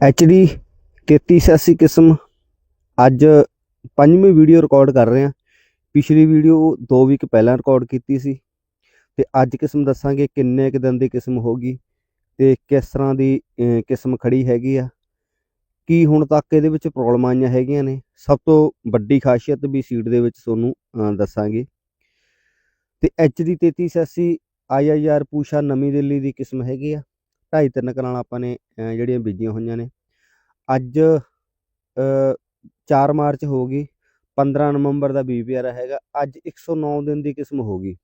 HD 3380 ਕਿਸਮ। ਅੱਜ ਪੰਜਵੀਂ ਵੀਡੀਓ ਰਿਕਾਰਡ ਕਰ ਰਹੇ ਹਾਂ। ਪਿਛਲੀ ਵੀਡੀਓ 2 ਵੀਕ ਪਹਿਲਾਂ ਰਿਕਾਰਡ ਕੀਤੀ ਸੀ। ਤੇ ਅੱਜ ਕਿਸਮ ਦੱਸਾਂਗੇ ਕਿੰਨੇ ਕੁ ਦਿਨ ਦੀ ਕਿਸਮ ਹੋਗੀ ਤੇ ਕਿਸ ਤਰ੍ਹਾਂ ਦੀ ਕਿਸਮ ਖੜੀ ਹੈਗੀ ਆ। ਕੀ ਹੁਣ ਤੱਕ ਇਹਦੇ ਵਿੱਚ ਪ੍ਰੋਬਲਮ ਆਈਆਂ ਹੈਗੀਆਂ ਨੇ? ਸਭ ਤੋਂ ਵੱਡੀ ਖਾਸੀਅਤ ਵੀ ਸੀਟ ਦੇ ਵਿੱਚ ਤੁਹਾਨੂੰ ਅਹ, ਦੱਸਾਂਗੇ। ਤੇ HD 3380 IIR ਪੂਸ਼ਾ ਨਵੀਂ ਦਿੱਲੀ ਦੀ ਕਿਸਮ ਹੈਗੀ ਆ। ਢਾਈ ਤਿੰਨ ਕਨਾਲ ਆਪਾਂ ਨੇ ਜਿਹੜੀਆਂ ਬੀਜੀਆਂ ਹੋਈਆਂ ਨੇ। ਅੱਜ ਅ, 4 ਮਾਰਚ ਹੋ ਗਈ 15 ਨਵੰਬਰ ਦਾ ਬੀ ਪਿਆਰਾ ਹੈਗਾ। ਅੱਜ 109 ਦਿਨ ਦੀ ਕਿਸਮ ਹੋ ਗਈ।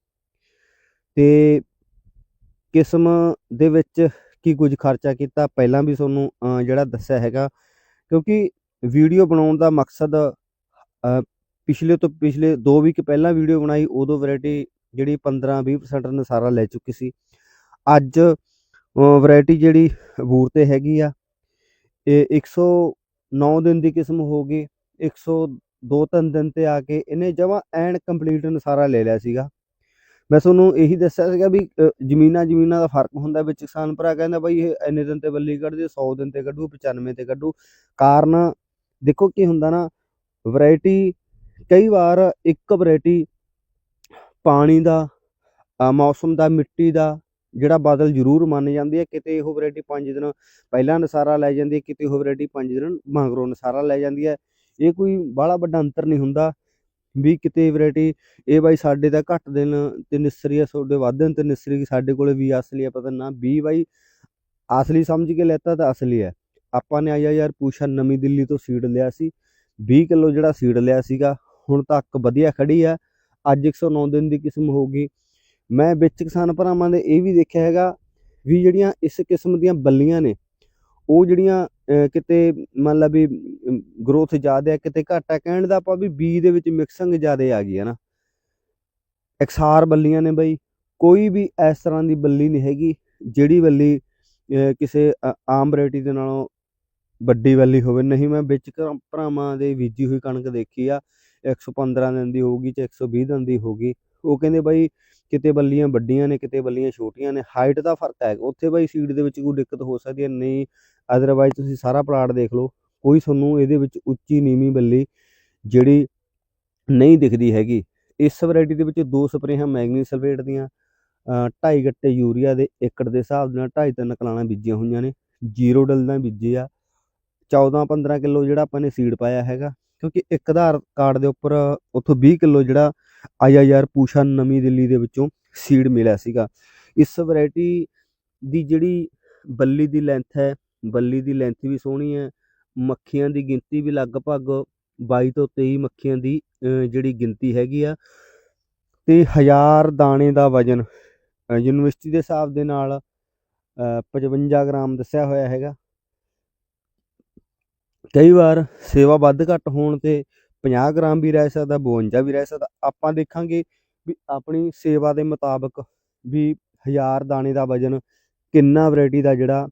ਤੇ ਕਿਸਮ ਦੇ ਵਿੱਚ ਕੀ ਕੁਝ ਖਰਚਾ ਕੀਤਾ? ਪਹਿਲਾਂ ਵੀ ਤੁਹਾਨੂੰ ਅ, ਜਿਹੜਾ ਦੱਸਿਆ ਹੈਗਾ ਕਿਉਂਕਿ ਵੀਡੀਓ ਬਣਾਉਣ ਦਾ ਮਕਸਦ ਪਿਛਲੇ ਤੋਂ ਪਿਛਲੇ 2 ਵੀਕ ਪਹਿਲਾਂ ਵੀਡੀਓ ਬਣਾਈ ਉਦੋਂ ਵੈਰਾਈਟੀ ਜਿਹੜੀ 15 20% ਨਸਾਰਾ ਲੈ ਚੁੱਕੀ ਸੀ। ਅੱਜ ਵੈਰਾਈਟੀ ਜਿਹੜੀ ਬੂਰ ਤੇ ਹੈਗੀ ਆ, ਇਹ 109 ਦਿਨ ਦੀ ਕਿਸਮ ਹੋ ਗਈ 102 ਤਿੰਨ ਦਿਨ ਤੇ ਆ ਕੇ ਇਹਨੇ ਜਮਾ ਐਨ ਕੰਪਲੀਟ ਨਸਾਰਾ ਲੈ ਲਿਆ ਸੀਗਾ। ਮੈਂ ਤੁਹਾਨੂੰ ਇਹੀ ਦੱਸਿਆ ਸੀਗਾ ਵੀ ਜ਼ਮੀਨਾਂ ਜ਼ਮੀਨਾਂ ਦਾ ਫ਼ਰਕ ਹੁੰਦਾ ਵਿੱਚ ਕਿਸਾਨ ਭਰਾ ਕਹਿੰਦਾ ਬਈ ਇਹ ਇੰਨੇ ਦਿਨ ਤੇ ਬੱਲੀ ਕੱਢਦੇ 100 ਦਿਨ ਤੇ ਕੱਢੂ 95 ਤੇ ਕੱਢੂ। ਕਾਰਨ ਦੇਖੋ ਕੀ ਹੁੰਦਾ ਨਾ ਵੈਰਾਈਟੀ ਕਈ ਵਾਰ ਇੱਕ ਵੈਰਾਈਟੀ ਪਾਣੀ ਦਾ ਮੌਸਮ ਦਾ, ਮਿੱਟੀ ਦਾ ਜਿਹੜਾ ਬਾਦਲ ਜ਼ਰੂਰ ਮੰਨ ਜਾਂਦੀ ਹੈ ਕਿਤੇ ਉਹ ਵੈਰਾਈਟੀ 5 ਦਿਨ ਪਹਿਲਾਂ ਨਸਾਰਾ ਲੈ ਜਾਂਦੀ ਹੈ, ਕਿਤੇ ਉਹ ਵੈਰਾਈਟੀ 5 ਦਿਨ ਮਗਰੋਂ ਨਸਾਰਾ ਲੈ ਜਾਂਦੀ ਹੈ। ਇਹ ਕੋਈ ਬਾਹਲਾ ਵੱਡਾ ਅੰਤਰ ਨਹੀਂ ਹੁੰਦਾ ਵੀ ਕਿਤੇ ਵੈਰਾਈਟੀ, ਇਹ ਬਾਈ ਸਾਡੇ ਤਾਂ ਘੱਟ ਦਿਨ ਤੇ ਨਿਸਰੀ ਆ, ਤੁਹਾਡੇ ਵੱਧ ਦਿਨ ਤੇ ਨਿਸਰੀ ਸਾਡੇ ਕੋਲੇ ਵੀ ਅਸਲੀ ਆ, ਪਤਾ ਨਾ, ਵੀ ਬਾਈ ਅਸਲੀ ਸਮਝ ਕੇ ਲੈਤਾ ਤਾਂ ਅਸਲੀ ਹੈ ਆਪਾਂ ਨੇ ਆਇਆ ਯਾਰ ਪੂਸ਼ਾ ਨਵੀਂ ਦਿੱਲੀ ਤੋਂ ਸੀਡ ਲਿਆ ਸੀ 20 ਕਿਲੋ ਜਿਹੜਾ ਸੀਡ ਲਿਆ ਸੀਗਾ, ਹੁਣ ਤੱਕ ਵਧੀਆ ਖੜੀ ਆ। ਅੱਜ 109 ਦਿਨ ਦੀ ਕਿਸਮ ਹੋਊਗੀ ਮੈਂ ਵਿੱਚ ਕਿਸਾਨ ਭਰਾਵਾਂ ਦੇ ਇਹ ਵੀ ਦੇਖਿਆ ਹੈਗਾ ਵੀ ਜਿਹੜੀਆਂ ਇਸ ਕਿਸਮ ਦੀਆਂ ਬੱਲੀਆਂ ਨੇ, ਉਹ ਜਿਹੜੀਆਂ ਕਿਤੇ ਮੰਨ ਲਾ ਵੀ ਗਰੋਥ ਜ਼ਿਆਦਾ ਹੈ, ਕਿਤੇ ਘੱਟ ਹੈ, ਕਹਿਣ ਦਾ ਆਪਾਂ ਵੀ ਬੀ ਦੇ ਵਿੱਚ ਮਿਕਸਿੰਗ ਜ਼ਿਆਦਾ ਆ ਗਈ ਹੈ ਨਾ। ਇਕਸਾਰ ਬੱਲੀਆਂ ਨੇ ਬਈ, ਕੋਈ ਵੀ ਇਸ ਤਰ੍ਹਾਂ ਦੀ ਬੱਲੀ ਨਹੀਂ ਹੈਗੀ, ਜਿਹੜੀ ਬੱਲੀ ਕਿਸੇ ਆਮ ਵੈਰਾਈਟੀ ਦੇ ਨਾਲੋਂ ਵੱਡੀ ਬੱਲੀ ਹੋਵੇ। ਨਹੀਂ, ਮੈਂ ਵਿੱਚ ਭਰਾਵਾਂ ਦੇ ਬੀਜੀ ਹੋਈ ਕਣਕ ਦੇਖੀ ਆ 115 ਦਿਨ ਦੀ ਹੋਊਗੀ ਤੇ 120 ਦਿਨ ਦੀ ਹੋਊਗੀ। ਉਹ ਕਹਿੰਦੇ ਬਾਈ ਕਿਤੇ ਬੱਲੀਆਂ ਵੱਡੀਆਂ ਨੇ ਕਿਤੇ ਬੱਲੀਆਂ ਛੋਟੀਆਂ ਨੇ ਹਾਈਟ ਦਾ ਫ਼ਰਕ ਹੈ। ਉੱਥੇ ਬਾਈ ਸੀਡ ਦੇ ਵਿੱਚ ਕੋਈ ਦਿੱਕਤ ਹੋ ਸਕਦੀ ਹੈ ਨਹੀਂ ਅਦਰਵਾਈਜ਼ ਤੁਸੀਂ ਸਾਰਾ ਪਲਾਟ ਦੇਖ ਲਓ ਕੋਈ ਤੁਹਾਨੂੰ ਇਹਦੇ ਵਿੱਚ ਉੱਚੀ ਨੀਵੀਂ ਬੱਲੀ ਜਿਹੜੀ ਨਹੀਂ ਦਿਖਦੀ ਹੈਗੀ। ਇਸ ਵੈਰਾਈਟੀ ਦੇ ਵਿੱਚ ਦੋ ਸਪਰੇਹਾਂ ਮੈਗਨੀਜ਼ ਸਲਫੇਟ ਦੀਆਂ ਅ, ਢਾਈ ਗੱਟੇ ਯੂਰੀਆ ਦੇ ਏਕੜ ਦੇ ਹਿਸਾਬ ਦੇ ਨਾਲ ਢਾਈ ਤਿੰਨ ਕਲਾਣਾ ਬੀਜੀਆਂ ਹੋਈਆਂ ਨੇ ਜ਼ੀਰੋ ਡਲਦਾਂ ਬੀਜੇ ਆ। 14 15 ਕਿਲੋ ਜਿਹੜਾ ਆਪਾਂ ਨੇ ਸੀਡ ਪਾਇਆ ਹੈਗਾ ਕਿਉਂਕਿ ਇੱਕ ਆਧਾਰ ਕਾਰਡ ਦੇ ਉੱਪਰ ਉੱਥੋਂ 20 ਕਿਲੋ ਜਿਹੜਾ ਆਈਆਈਆਰ ਪੂਸ਼ਾ ਨਵੀਂ ਦਿੱਲੀ ਦੇ ਵਿੱਚੋਂ ਸੀਡ ਮਿਲਿਆ ਸੀਗਾ। ਇਸ ਵੈਰਾਈਟੀ ਦੀ ਜਿਹੜੀ ਬੱਲੀ ਦੀ ਲੈਂਥ ਹੈ ਬੱਲੀ ਦੀ ਲੈਂਥ ਵੀ ਸੋਹਣੀ ਹੈ ਮੱਖੀਆਂ ਦੀ ਗਿਣਤੀ ਵੀ ਲਗਭਗ 22 ਤੋਂ 23 ਮੱਖੀਆਂ ਦੀ ਜਿਹੜੀ ਗਿਣਤੀ ਹੈਗੀ ਆ। ਤੇ 1000 ਦਾਣੇ ਦਾ ਵਜਨ ਯੂਨੀਵਰਸਿਟੀ ਦੇ ਹਿਸਾਬ ਦੇ ਨਾਲ ਅਹ, 55 ਗ੍ਰਾਮ ਦੱਸਿਆ ਹੋਇਆ ਹੈਗਾ। ਕਈ ਵਾਰ ਸੇਵਾ ਵੱਧ ਘੱਟ ਹੋਣ ਤੇ 50 ਗ੍ਰਾਮ ਵੀ ਰਹਿ ਸਕਦਾ 52 ਵੀ ਰਹਿ ਸਕਦਾ। ਆਪਾਂ ਦੇਖਾਂਗੇ ਵੀ ਆਪਣੀ ਸੇਵਾ ਦੇ ਮੁਤਾਬਕ ਵੀ 1000 ਦਾਣੇ ਦਾ ਵਜਨ ਕਿੰਨਾ ਵੈਰਾਈਟੀ ਦਾ ਜਿਹੜਾ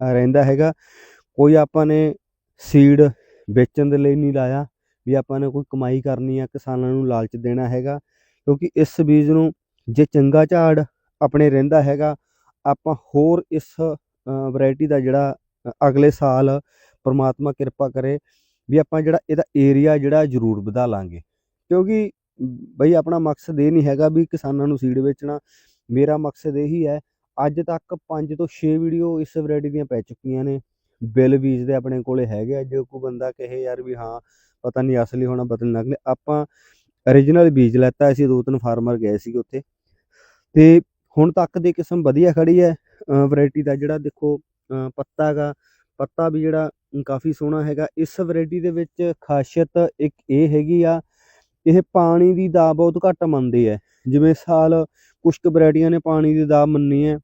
ਰਹਿੰਦਾ ਹੈਗਾ। ਕੋਈ ਆਪਾਂ ਨੇ ਸੀਡ ਵੇਚਣ ਦੇ ਲਈ ਨਹੀਂ ਲਾਇਆ, ਵੀ ਆਪਾਂ ਨੇ ਕੋਈ ਕਮਾਈ ਕਰਨੀ ਆ, ਕਿਸਾਨਾਂ ਨੂੰ ਲਾਲਚ ਦੇਣਾ ਹੈਗਾ। ਕਿਉਂਕਿ ਇਸ ਬੀਜ ਨੂੰ ਜੇ ਚੰਗਾ ਝਾੜ ਆਪਣੇ ਰਹਿੰਦਾ ਹੈਗਾ, ਆਪਾਂ ਹੋਰ ਇਸ ਵੈਰਾਈਟੀ ਦਾ ਜਿਹੜਾ ਅਗਲੇ ਸਾਲ ਪਰਮਾਤਮਾ ਕਿਰਪਾ ਕਰੇ ਵੀ ਆਪਾਂ ਜਿਹੜਾ ਇਹਦਾ ਏਰੀਆ ਜਿਹੜਾ ਜ਼ਰੂਰ ਵਧਾ ਲਾਂਗੇ। ਕਿਉਂਕਿ ਬਈ ਆਪਣਾ ਮਕਸਦ ਇਹ ਨਹੀਂ ਹੈਗਾ ਵੀ ਕਿਸਾਨਾਂ ਨੂੰ ਸੀਡ ਵੇਚਣਾ। ਮੇਰਾ ਮਕਸਦ ਇਹੀ ਹੈ ਅੱਜ ਤੱਕ 5 ਤੋਂ 6 ਵੀਡੀਓ ਇਸ ਵੈਰਾਈਟੀ ਦੀਆਂ ਪੈ ਚੁੱਕੀਆਂ ਨੇ। ਬਿੱਲ ਬੀਜ ਦੇ ਆਪਣੇ ਕੋਲੇ ਹੈਗੇ ਆ ਜੇ ਕੋਈ ਬੰਦਾ ਕਹੇ ਯਾਰ ਵੀ ਹਾਂ ਪਤਾ ਨਹੀਂ ਅਸਲੀ ਹੋਣਾ ਪਤਾ ਨਹੀਂ ਨਕਲੀ ਆਪਾਂ origignal ਬੀਜ ਲੈਤਾ ਅਸੀਂ ਦੋ ਤਿੰਨ ਫਾਰਮਰ ਗਏ ਸੀਗੇ ਉੱਥੇ। ਤੇ ਹੁਣ ਤੱਕ ਦੀ ਕਿਸਮ ਵਧੀਆ ਖੜੀ ਹੈ। ਵੈਰਾਈਟੀ ਦਾ ਜਿਹੜਾ ਦੇਖੋ ਅ, ਪੱਤਾ ਗਾ ਪੱਤਾ ਵੀ ਜਿਹੜਾ ਕਾਫੀ ਸੋਹਣਾ ਹੈਗਾ। ਇਸ ਵੈਰਾਈਟੀ ਦੇ ਵਿੱਚ ਖਾਸੀਅਤ ਇੱਕ ਇਹ ਹੈਗੀ ਆ, ਇਹ ਪਾਣੀ ਦੀ ਦਾ ਬਹੁਤ ਘੱਟ ਮੰਨਦੇ ਆ। ਜਿਵੇਂ ਸਾਲ ਕੁਛ ਕੁ ਵੈਰਾਈਟੀਆਂ ਨੇ ਪਾਣੀ ਦੀ ਦਾ ਮੰਨੀ ਹੈ,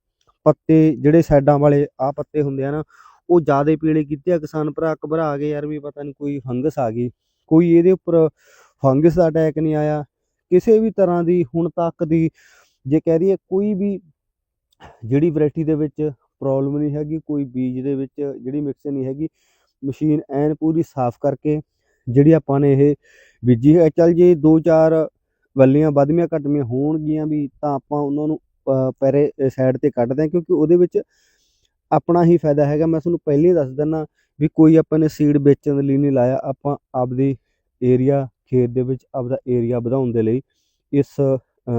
ਪੱਤੇ ਜਿਹੜੇ ਸਾਈਡਾਂ ਵਾਲੇ ਆ ਪੱਤੇ ਹੁੰਦੇ ਆ ਨਾ, ਉਹ ਜ਼ਿਆਦਾ ਪੀਲੇ ਕੀਤੇ ਆ। ਕਿਸਾਨ ਭਰਾ ਘਬਰਾ ਗਏ, ਯਾਰ ਵੀ ਪਤਾ ਨਹੀਂ ਕੋਈ ਫੰਗਸ ਆ ਗਈ। ਕੋਈ ਇਹਦੇ ਉੱਪਰ ਫੰਗਸ ਦਾ ਅਟੈਕ ਨਹੀਂ ਆਇਆ। ਕਿਸੇ ਵੀ ਤਰ੍ਹਾਂ ਦੀ ਹੁਣ ਤੱਕ ਦੀ ਜੇ ਕਹਿ ਦਈਏ ਕੋਈ ਵੀ ਜਿਹੜੀ ਵੈਰਾਈਟੀ ਦੇ ਵਿੱਚ ਪ੍ਰੋਬਲਮ ਨਹੀਂ ਹੈਗੀ, ਕੋਈ ਬੀਜ ਦੇ ਵਿੱਚ ਜਿਹੜੀ ਮਿਕਸ ਨਹੀਂ ਹੈਗੀ ਮਸ਼ੀਨ ਐਨ ਪੂਰੀ ਸਾਫ਼ ਕਰਕੇ ਜਿਹੜੀ ਆਪਾਂ ਨੇ ਇਹ ਬੀਜੀ ਹੈ ਚੱਲ ਜੇ ਦੋ ਚਾਰ ਵੱਲੀਆਂ ਵੱਧਵੀਆਂ ਘਟਵੀਆਂ ਹੋਣਗੀਆਂ ਵੀ ਤਾਂ ਆਪਾਂ ਉਹਨਾਂ ਨੂੰ ਅ, ਪੈਰੇ ਸਾਈਡ ਤੇ ਕੱਢਦੇ ਹਾਂ ਕਿਉਂਕਿ ਉਹਦੇ ਵਿੱਚ ਆਪਣਾ ਹੀ ਫਾਇਦਾ ਹੈਗਾ। ਮੈਂ ਤੁਹਾਨੂੰ ਪਹਿਲਾਂ ਹੀ ਦੱਸ ਦਿੰਦਾ ਵੀ ਕੋਈ ਆਪਾਂ ਨੇ ਸੀਡ ਵੇਚਣ ਦੇ ਲਈ ਨਹੀਂ ਲਾਇਆ। ਆਪਾਂ ਆਪਦੀ ਏਰੀਆ ਖੇਤ ਦੇ ਵਿੱਚ ਆਪਦਾ ਏਰੀਆ ਵਧਾਉਣ ਦੇ ਲਈ ਇਸ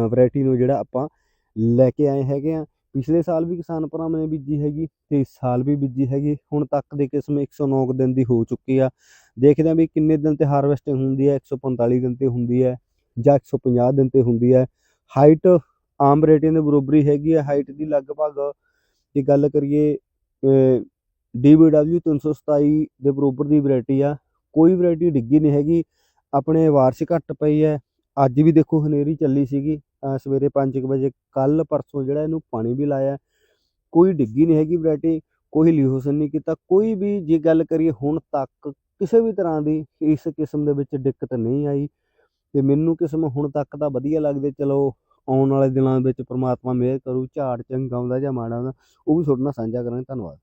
ਵੈਰਾਈਟੀ ਨੂੰ ਜਿਹੜਾ ਆਪਾਂ ਲੈ ਕੇ ਆਏ ਹੈਗੇ ਆ ਪਿਛਲੇ ਸਾਲ ਵੀ ਕਿਸਾਨ ਭਰਾਵਾਂ ਨੇ ਬੀਜੀ ਹੈਗੀ ਤੇ ਇਸ ਸਾਲ ਵੀ ਬੀਜੀ ਹੈਗੀ। ਹੁਣ ਤੱਕ ਦੀ ਕਿਸਮ 109 ਕੁ ਦਿਨ ਦੀ ਹੋ ਚੁੱਕੀ ਆ। ਦੇਖਦੇ ਆ ਵੀ ਕਿੰਨੇ ਦਿਨ ਤੇ ਹਾਰਵੈਸਟਿੰਗ ਹੁੰਦੀ ਹੈ 145 ਦਿਨ ਤੇ ਹੁੰਦੀ ਹੈ ਜਾਂ 150 ਦਿਨ ਤੇ ਹੁੰਦੀ ਹੈ। ਹਾਈਟ ਆਮ ਵੈਰਾਈਟੀਆਂ ਦੇ ਬਰੋਬਰੀ ਹੈਗੀ ਹੈ। ਹਾਈਟ ਦੀ ਲਗਭਗ ਜੇ ਗੱਲ ਕਰੀਏ DBW 327 ਦੇ ਬਰੋਬਰ ਦੀ ਵੈਰਾਈਟੀ ਆ। ਕੋਈ ਵੈਰਾਈਟੀ ਡਿੱਗੀ ਨਹੀਂ ਹੈਗੀ। ਆਪਣੇ ਵਾਰਸ਼ ਘੱਟ ਪਈ ਹੈ। ਅੱਜ ਵੀ ਦੇਖੋ ਹਨੇਰੀ ਚੱਲੀ ਸੀਗੀ, ਅਹ ਸਵੇਰੇ 5 ਵਜੇ ਕੱਲ ਪਰਸੋਂ ਜਿਹੜਾ ਇਹਨੂੰ ਪਾਣੀ ਵੀ ਲਾਇਆ ਕੋਈ ਡਿੱਗੀ ਨਹੀਂ ਹੈਗੀ ਵੈਰਾਈਟੀ, ਕੋਈ ਲਿਹੋਸਨ ਨਹੀਂ ਕੀਤਾ, ਕੋਈ ਵੀ ਜੇ ਗੱਲ ਕਰੀਏ ਹੁਣ ਤੱਕ ਕਿਸੇ ਵੀ ਤਰ੍ਹਾਂ ਦੀ ਇਸ ਕਿਸਮ ਦੇ ਵਿੱਚ ਦਿੱਕਤ ਨਹੀਂ ਆਈ ਤੇ ਮੈਨੂੰ ਕਿਸਮ ਹੁਣ ਤੱਕ ਤਾਂ ਵਧੀਆ ਲੱਗਦੇ, ਚਲੋ ਆਉਣ ਵਾਲੇ ਦਿਨਾਂ ਵਿੱਚ ਪ੍ਰਮਾਤਮਾ ਮਿਹਰ ਕਰੂ, ਝਾੜ ਚੰਗਾ ਆਉਂਦਾ ਜਾਂ ਮਾੜਾ ਆਉਂਦਾ, ਉਹ ਵੀ ਤੁਹਾਡੇ ਨਾਲ ਸਾਂਝਾ ਕਰਾਂਗੇ, ਧੰਨਵਾਦ।